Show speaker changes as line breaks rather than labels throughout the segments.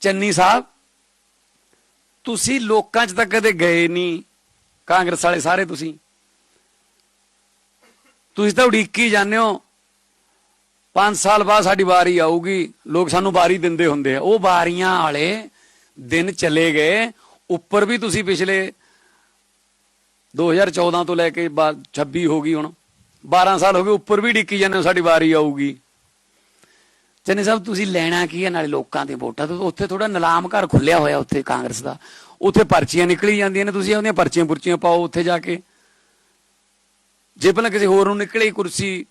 ਚੰਨੀ ਸਾਹਿਬ, ਤੁਸੀਂ ਲੋਕਾਂ 'ਚ ਤਾਂ ਕਦੇ ਗਏ ਨਹੀਂ, ਕਾਂਗਰਸ ਵਾਲੇ ਸਾਰੇ ਤੁਸੀਂ। ਤੁਸੀਂ ਤਾਂ ਉਡੀਕੀ ਜਾਂਦੇ ਹੋ 5 ਸਾਲ ਬਾਅਦ ਸਾਡੀ ਵਾਰੀ ਆਊਗੀ, ਲੋਕ ਸਾਨੂੰ ਵਾਰੀ ਦਿੰਦੇ ਹੁੰਦੇ ਆ। ਉਹ ਵਾਰੀਆਂ ਵਾਲੇ ਦਿਨ ਚਲੇ ਗਏ, ਉੱਪਰ ਵੀ ਤੁਸੀਂ ਪਿਛਲੇ 2014 ਤੋਂ ਲੈ ਕੇ ਬਾ- 26 ਹੋ ਗਈ ਹੁਣ 12 ਸਾਲ ਹੋ ਗਏ, ਉੱਪਰ ਵੀ ਡਿੱਕੀ ਜਾਂਦੇ ਹੋ, ਸਾਡੀ ਵਾਰੀ ਆਊਗੀ। ਚੰਨੀ ਸਾਹਿਬ, ਤੁਸੀਂ ਲੈਣਾ ਕੀ ਹੈ ਨਾਲੇ ਲੋਕਾਂ ਦੇ ਵੋਟਾਂ ਤੋਂ? ਉੱਥੇ ਥੋੜਾ ਨਿਲਾਮ ਘਰ ਖੁੱਲਿਆ ਹੋਇਆ ਉੱਥੇ ਕਾਂਗਰਸ ਦਾ। ਉੱਥੇ ਪਰਚੀਆਂ ਨਿਕਲੀ ਜਾਂਦੀਆਂ ਨੇ, ਤੁਸੀਂ ਉਹਦੀਆਂ ਪਰਚੀਆਂ ਪੁਰਚੀਆਂ ਪਾਓ ਉੱਥੇ ਜਾ ਕੇ। ਜੇ ਪਹਿਲਾਂ ਕਿਸੇ ਹੋਰ ਨੂੰ ਨਿਕਲੇ ਕੁਰਸੀ,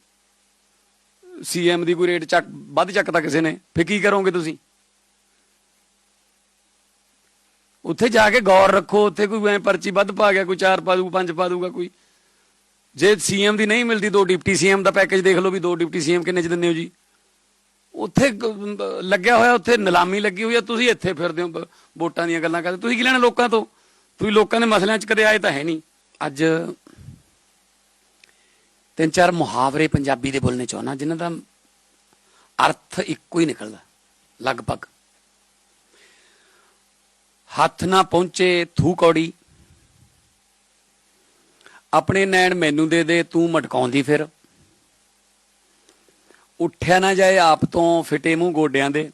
ਸੀਐਮ ਦੀ ਕੋਈ ਰੇਟ ਚੱਕ, ਵੱਧ ਚੱਕਦਾ ਕਿਸੇ ਨੇ ਫੇ ਕੀ ਕਰੋਗੇ ਤੁਸੀਂ? ਉੱਥੇ ਜਾ ਕੇ ਗੌਰ ਰੱਖੋ, ਉੱਥੇ ਕੋਈ ਐ ਪਰਚੀ ਵੱਧ ਪਾ ਗਿਆ, ਕੋਈ ਚਾਰ ਪਾ ਦੂ ਪੰਜ ਪਾ ਦੂਗਾ ਕੋਈ। ਜੇ ਸੀਐਮ ਦੀ ਨਹੀਂ ਮਿਲਦੀ, ਦੋ ਡਿਪਟੀ ਸੀਐਮ ਦਾ ਪੈਕੇਜ ਦੇਖ ਲਓ ਵੀ ਦੋ ਡਿਪਟੀ ਸੀਐਮ ਕਿੰਨੇ ਚ ਦਿੰਦੇ ਹੋ ਜੀ? ਉੱਥੇ ਲੱਗਿਆ ਹੋਇਆ, ਉੱਥੇ ਨਿਲਾਮੀ ਲੱਗੀ ਹੋਈ ਆ, ਤੁਸੀਂ ਇੱਥੇ ਫਿਰਦੇ ਹੋ ਵੋਟਾਂ ਦੀਆਂ ਗੱਲਾਂ ਕਰਦੇ ਤੁਸੀਂ ਕੀ ਲੈਣਾ ਲੋਕਾਂ ਤੋਂ? ਤੁਸੀਂ ਲੋਕਾਂ ਦੇ ਮਸਲਿਆਂ 'ਚ ਕਦੇ ਆਏ ਤਾਂ ਹੈ ਨਹੀਂ। ਅੱਜ ਤਿੰਨ ਚਾਰ ਮੁਹਾਵਰੇ ਪੰਜਾਬੀ ਦੇ ਬੋਲਣੇ ਚਾਹਣਾ ਜਿਨ੍ਹਾਂ ਦਾ ਅਰਥ ਇੱਕੋ ਹੀ ਨਿਕਲਦਾ, ਲਗਭਗ। ਹੱਥ ਨਾ ਪਹੁੰਚੇ ਥੂ ਕੌੜੀ। ਆਪਣੇ ਨੈਣ ਮੈਨੂੰ ਦੇ ਦੇ, ਤੂੰ ਮਟਕਾਉਂਦੀ ਫਿਰ। ਉੱਠਿਆ ਨਾ ਜਾਏ ਆਪ ਤੋਂ ਫਿਟੇ ਮੂੰਹ ਗੋਡਿਆਂ ਦੇ,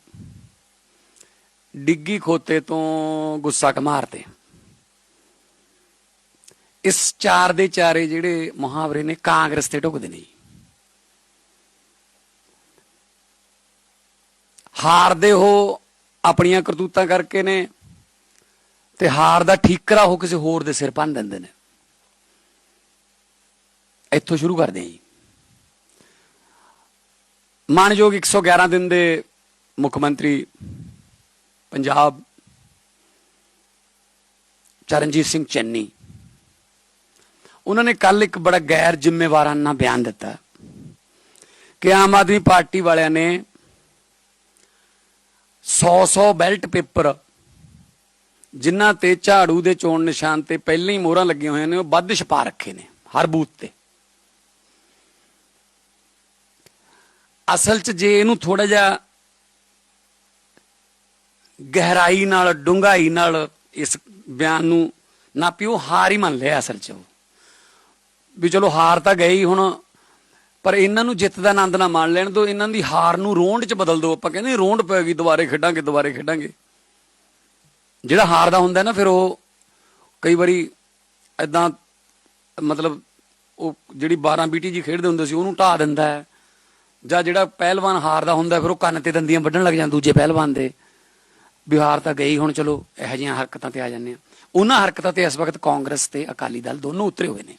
ਡਿੱਗੀ ਖੋਤੇ ਤੋਂ ਗੁੱਸਾ ਕਮਾਰਦੇ ਇਸ ਚਾਰ ਦੇ ਚਾਰੇ ਜਿਹੜੇ ਮੁਹਾਵਰੇ ਨੇ ਕਾਂਗਰਸ ਤੇ ਢੁਕਦੇ ਨੇ ਜੀ। ਹਾਰਦੇ ਹੋ ਆਪਣੀਆਂ ਕਰਤੂਤਾਂ ਕਰਕੇ ਨੇ ਤੇ ਹਾਰ ਦਾ ਠੀਕਰਾ ਹੋ ਕਿਸੇ ਹੋਰ ਦੇ ਸਿਰ ਭੰਨ ਦਿੰਦੇ ਨੇ। ਇੱਥੋਂ ਸ਼ੁਰੂ ਕਰਦੇ ਹਾਂ ਜੀ। ਮਾਨਯੋਗ 111 ਦਿਨ ਦੇ ਮੁੱਖ ਮੰਤਰੀ ਪੰਜਾਬ ਚਰਨਜੀਤ ਸਿੰਘ ਚੰਨੀ। ਉਹਨਾਂ ਨੇ ਕੱਲ ਇੱਕ ਬੜਾ ਗੈਰ ਜ਼ਿੰਮੇਵਾਰਾਨਾ ਬਿਆਨ ਦਿੱਤਾ। ਕਿ ਆਮ ਆਦਮੀ ਪਾਰਟੀ ਵਾਲਿਆਂ ਨੇ 100-100 ਬੈਲਟ ਪੇਪਰ, ਜਿਨ੍ਹਾਂ ਤੇ ਝਾੜੂ ਦੇ ਚੋਣ ਨਿਸ਼ਾਨ ਤੇ ਪਹਿਲਾਂ ਹੀ ਮੋਹਰਾਂ ਲੱਗੀਆਂ ਹੋਈਆਂ ਨੇ, ਉਹ ਵੱਧ ਛਪਾ ਰੱਖੇ ਨੇ, ਹਰ ਬੂਥ ਤੇ। ਅਸਲ 'ਚ ਜੇ ਇਹਨੂੰ ਥੋੜਾ ਜਿਹਾ ਗਹਿਰਾਈ ਨਾਲ, ਡੂੰਘਾਈ ਨਾਲ ਇਸ ਬਿਆਨ ਨੂੰ ਨਾਪੀ ਉਹ ਹਾਰ ਹੀ ਮੰਨ ਲਿਆ ਅਸਲ 'ਚ ਉਹ। ਵੀ ਚਲੋ ਹਾਰ ਤਾਂ ਗਈ ਹੁਣ, ਪਰ ਇਹਨਾਂ ਨੂੰ ਜਿੱਤ ਦਾ ਆਨੰਦ ਨਾ ਮਾਣ ਲੈਣ ਦੋ ਇਹਨਾਂ ਦੀ ਹਾਰ ਨੂੰ ਰੋਂਡ 'ਚ ਬਦਲ ਦਿਓ। ਆਪਾਂ ਕਹਿੰਦੇ ਰੋਂਡ ਪੈ ਦੁਬਾਰੇ ਖੇਡਾਂਗੇ ਦੁਬਾਰੇ ਖੇਡਾਂਗੇ। ਜਿਹੜਾ ਹਾਰਦਾ ਹੁੰਦਾ ਨਾ, ਫਿਰ ਉਹ ਕਈ ਵਾਰੀ ਐਦਾਂ ਮਤਲਬ ਉਹ ਜਿਹੜੀ 12 ਬੀਟੀ ਜੀ ਖੇਡਦੇ ਹੁੰਦੇ ਸੀ, ਉਹਨੂੰ ਢਾ ਦਿੰਦਾ ਹੈ। ਜਾਂ ਜਿਹੜਾ ਪਹਿਲਵਾਨ ਹਾਰਦਾ ਹੁੰਦਾ ਫਿਰ ਉਹ ਕੰਨ ਤੇ ਦੰਦੀਆਂ ਵੱਢਣ ਲੱਗ ਜਾਂਦਾ ਦੂਜੇ ਪਹਿਲਵਾਨ ਦੇ। ਬਿਹਾਰ ਤਾਂ ਗਈ ਹੁਣ, ਚਲੋ, ਇਹੋ ਜਿਹੀਆਂ ਹਰਕਤਾਂ ਤੇ ਆ ਜਾਂਦੇ ਆ ਉਹਨਾਂ ਹਰਕਤਾਂ ਤੇ ਇਸ ਵਕਤ ਕਾਂਗਰਸ ਤੇ ਅਕਾਲੀ ਦਲ ਦੋਨੋਂ ਉਤਰੇ ਹੋਏ ਨੇ।